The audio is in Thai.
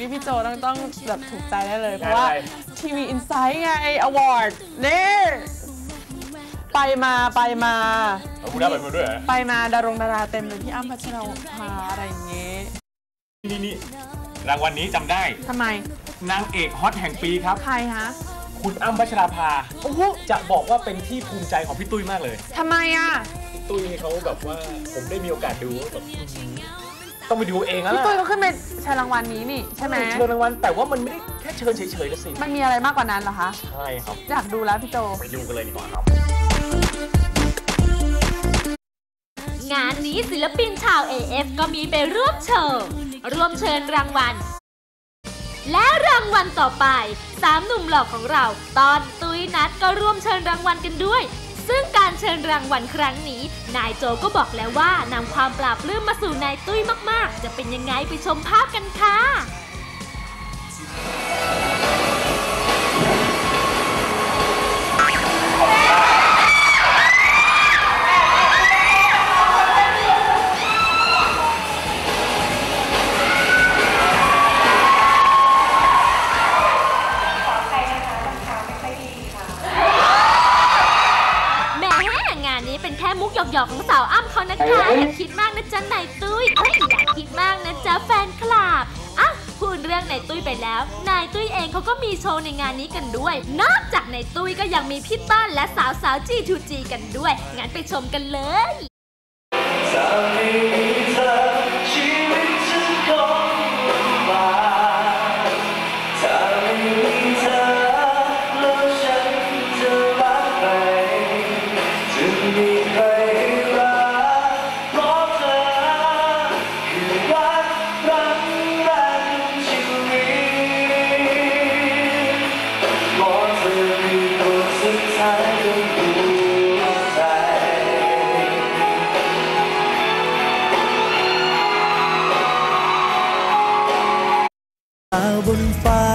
นี่พี่โจต้องต้องแบบถูกใจได้เลย เพราะว่าอะไรทีวีอินไซต์ไงอวอร์ดนี่ไปมาไปมาเอาคุณได้ไปมาด้วยเหรอไปมาดารงดาราเต็มเลยพี่อ้ำพัชราภาอะไรอย่างเงี้ยนี่นี่รางวัลนี้จำได้ทำไมนางเอกฮอตแห่งปีครับใครฮะคุณอ้ำพัชราภาโอ้โหจะบอกว่าเป็นที่ภูมิใจของพี่ตุ้ยมากเลยทำไมอะพี่ตุ้ยนี่เขาแบบว่าผมได้มีโอกาสดูแบบอื้อหือ ต้องไปดูเองแล้วพี่ล่ะตุ้ยก็ขึ้นเป็นชายรางวัลนี้นี่ใช่ไหมเชิญรางวัลแต่ว่ามันไม่ได้แค่เชิญเฉยๆละสิมันมีอะไรมากกว่านั้นเหรอคะ ใช่ครับ อยากดูแล้วพี่โจ ไปดูกันเลยดีกว่าครับ งานนี้ศิลปินชาว AF ก็มีไปร่วมโชว์ร่วมเชิญรางวัล และรางวัลต่อไปสามหนุ่มหล่อของเรา ตอนตุ้ยนัดก็ร่วมเชิญรางวัลกันด้วย ซึ่งการเชิญรางวัลครั้งนี้ นายโจก็บอกแล้วว่านำความปราบปลื้มมาสู่นายตุ้ยมากๆ จะเป็นยังไงไปชมภาพกันค่ะ มุกหยอกๆของสาวอ้ำเขานะคะ อย่าคิดมากนะจ๊ะนายตุ้ยเอ้ยอย่าคิดมากนะจ๊ะแฟนคลับอะพูดเรื่องนายตุ้ยไปแล้ว นายตุ้ยเองเขาก็มีโชว์ในงานนี้กันด้วย นอกจากนายตุ้ยก็ยังมีพี่ต้นและสาวสาวจีทูจีกันด้วย งั้นไปชมกันเลย bonne femme.